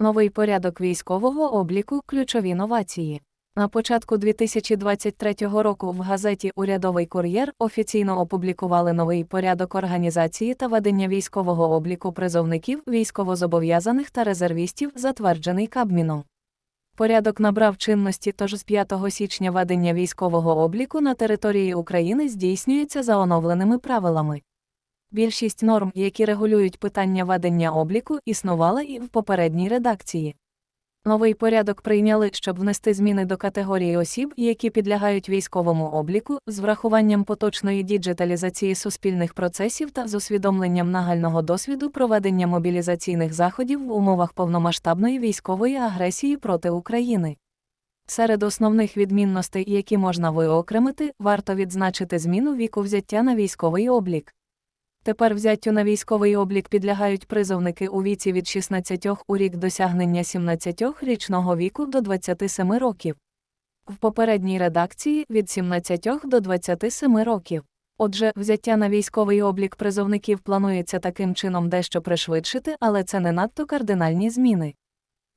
Новий порядок військового обліку ключові новації. На початку 2023 року в газеті Урядовий кур'єр офіційно опублікували новий порядок організації та ведення військового обліку призовників, військовозобов'язаних та резервістів, затверджений Кабміном. Порядок набрав чинності, тож з 5 січня ведення військового обліку на території України здійснюється за оновленими правилами. Більшість норм, які регулюють питання ведення обліку, існувала і в попередній редакції. Новий порядок прийняли, щоб внести зміни до категорії осіб, які підлягають військовому обліку, з врахуванням поточної діджиталізації суспільних процесів та з усвідомленням нагального досвіду проведення мобілізаційних заходів в умовах повномасштабної військової агресії проти України. Серед основних відмінностей, які можна виокремити, варто відзначити зміну віку взяття на військовий облік. Тепер взяттю на військовий облік підлягають призовники у віці від 16 у рік досягнення 17-річного віку до 27 років. В попередній редакції від 17 до 27 років. Отже, взяття на військовий облік призовників планується таким чином дещо пришвидшити, але це не надто кардинальні зміни.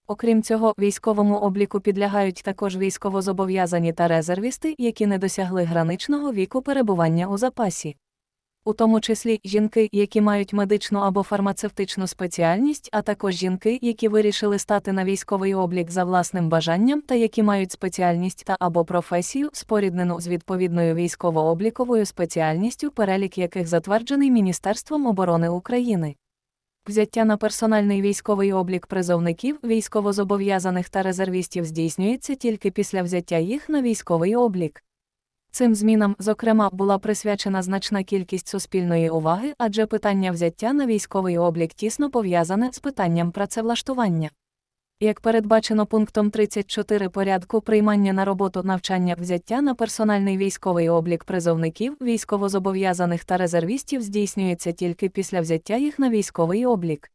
Окрім цього, військовому обліку підлягають також військовозобов'язані та резервісти, які не досягли граничного віку перебування у запасі у тому числі жінки, які мають медичну або фармацевтичну спеціальність, а також жінки, які вирішили стати на військовий облік за власним бажанням та які мають спеціальність та або професію, споріднену з відповідною військово-обліковою спеціальністю, перелік яких затверджений Міністерством оборони України. Взяття на персональний військовий облік призовників, військовозобов'язаних та резервістів здійснюється тільки після взяття їх на військовий облік. Цим змінам, зокрема, була присвячена значна кількість суспільної уваги, адже питання взяття на військовий облік тісно пов'язане з питанням працевлаштування. Як передбачено пунктом 34 порядку приймання на роботу навчання взяття на персональний військовий облік призовників, військовозобов'язаних та резервістів здійснюється тільки після взяття їх на військовий облік.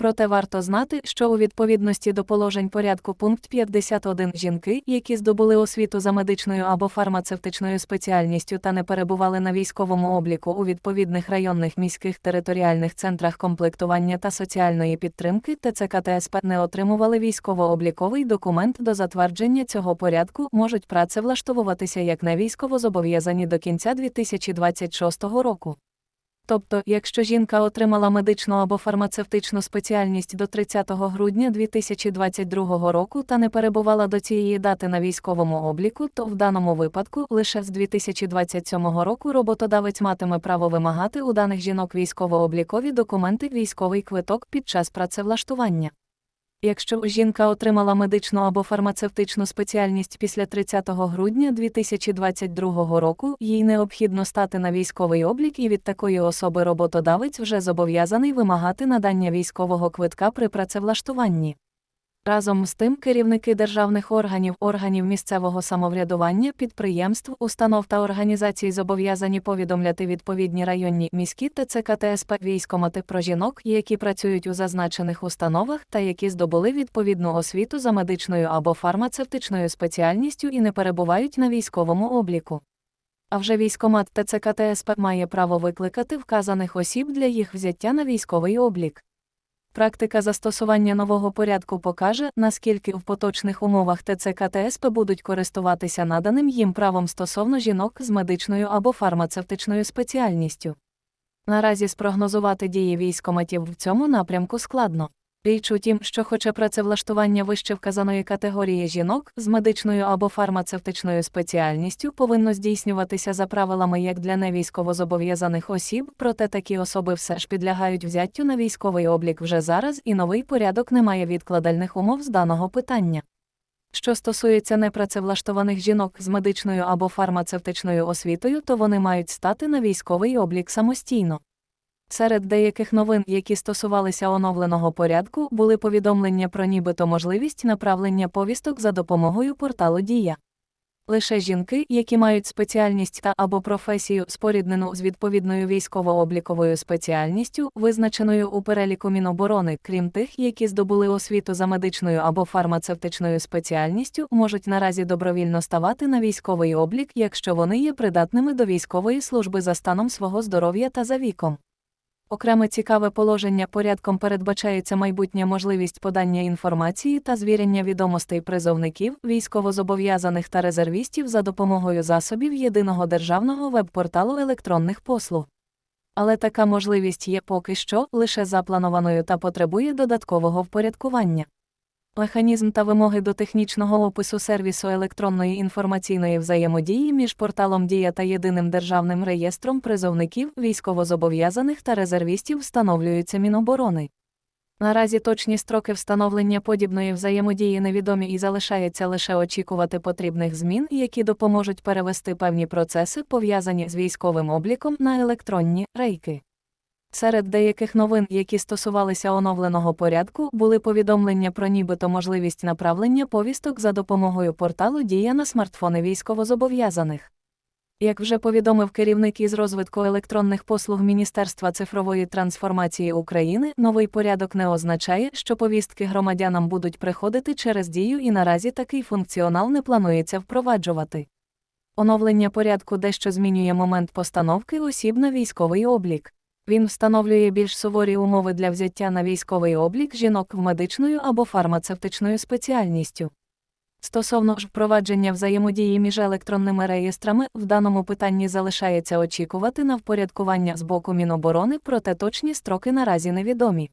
Проте варто знати, що у відповідності до положень порядку пункт 51 жінки, які здобули освіту за медичною або фармацевтичною спеціальністю та не перебували на військовому обліку у відповідних районних міських територіальних центрах комплектування та соціальної підтримки ТЦК ТСП не отримували військово-обліковий документ до затвердження цього порядку, можуть працевлаштовуватися як не військово зобов'язані до кінця 2026 року. Тобто, якщо жінка отримала медичну або фармацевтичну спеціальність до 30 грудня 2022 року та не перебувала до цієї дати на військовому обліку, то в даному випадку лише з 2027 року роботодавець матиме право вимагати у даних жінок військово-облікові документи військовий квиток під час працевлаштування. Якщо жінка отримала медичну або фармацевтичну спеціальність після 30 грудня 2022 року, їй необхідно стати на військовий облік і від такої особи роботодавець вже зобов'язаний вимагати надання військового квитка при працевлаштуванні. Разом з тим, керівники державних органів, органів місцевого самоврядування, підприємств, установ та організацій зобов'язані повідомляти відповідні районні міські ТЦК ТСП військомати про жінок, які працюють у зазначених установах та які здобули відповідну освіту за медичною або фармацевтичною спеціальністю і не перебувають на військовому обліку. А вже військомат ТЦК ТСП має право викликати вказаних осіб для їх взяття на військовий облік. Практика застосування нового порядку покаже, наскільки в поточних умовах ТЦК ТСП будуть користуватися наданим їм правом стосовно жінок з медичною або фармацевтичною спеціальністю. Наразі спрогнозувати дії військоматів в цьому напрямку складно. Річ у тім, що хоча працевлаштування вище вказаної категорії жінок з медичною або фармацевтичною спеціальністю повинно здійснюватися за правилами як для невійськовозобов'язаних осіб, проте такі особи все ж підлягають взяттю на військовий облік вже зараз, і новий порядок не має відкладальних умов з даного питання. Що стосується непрацевлаштованих жінок з медичною або фармацевтичною освітою, то вони мають стати на військовий облік самостійно. Серед деяких новин, які стосувалися оновленого порядку, були повідомлення про нібито можливість направлення повісток за допомогою порталу Дія. Лише жінки, які мають спеціальність та або професію, споріднену з відповідною військово-обліковою спеціальністю, визначеною у переліку Міноборони, крім тих, які здобули освіту за медичною або фармацевтичною спеціальністю, можуть наразі добровільно ставати на військовий облік, якщо вони є придатними до військової служби за станом свого здоров'я та за віком. Окреме цікаве положення порядком передбачається майбутня можливість подання інформації та звірення відомостей призовників, військовозобов'язаних та резервістів за допомогою засобів єдиного державного веб-порталу електронних послуг. Але така можливість є поки що лише запланованою та потребує додаткового впорядкування. Механізм та вимоги до технічного опису сервісу електронної інформаційної взаємодії між порталом Дія та єдиним державним реєстром призовників, військовозобов'язаних та резервістів встановлюються Міноборони. Наразі точні строки встановлення подібної взаємодії невідомі і залишається лише очікувати потрібних змін, які допоможуть перевести певні процеси, пов'язані з військовим обліком, на електронні рейки. Серед деяких новин, які стосувалися оновленого порядку, були повідомлення про нібито можливість направлення повісток за допомогою порталу Дія на смартфони військовозобов'язаних. Як вже повідомив керівник із розвитку електронних послуг Міністерства цифрової трансформації України, новий порядок не означає, що повістки громадянам будуть приходити через дію і наразі такий функціонал не планується впроваджувати. Оновлення порядку дещо змінює момент постановки осіб на військовий облік. Він встановлює більш суворі умови для взяття на військовий облік жінок в медичною або фармацевтичною спеціальністю. Стосовно ж впровадження взаємодії між електронними реєстрами, в даному питанні залишається очікувати на впорядкування з боку Міноборони, проте точні строки наразі невідомі.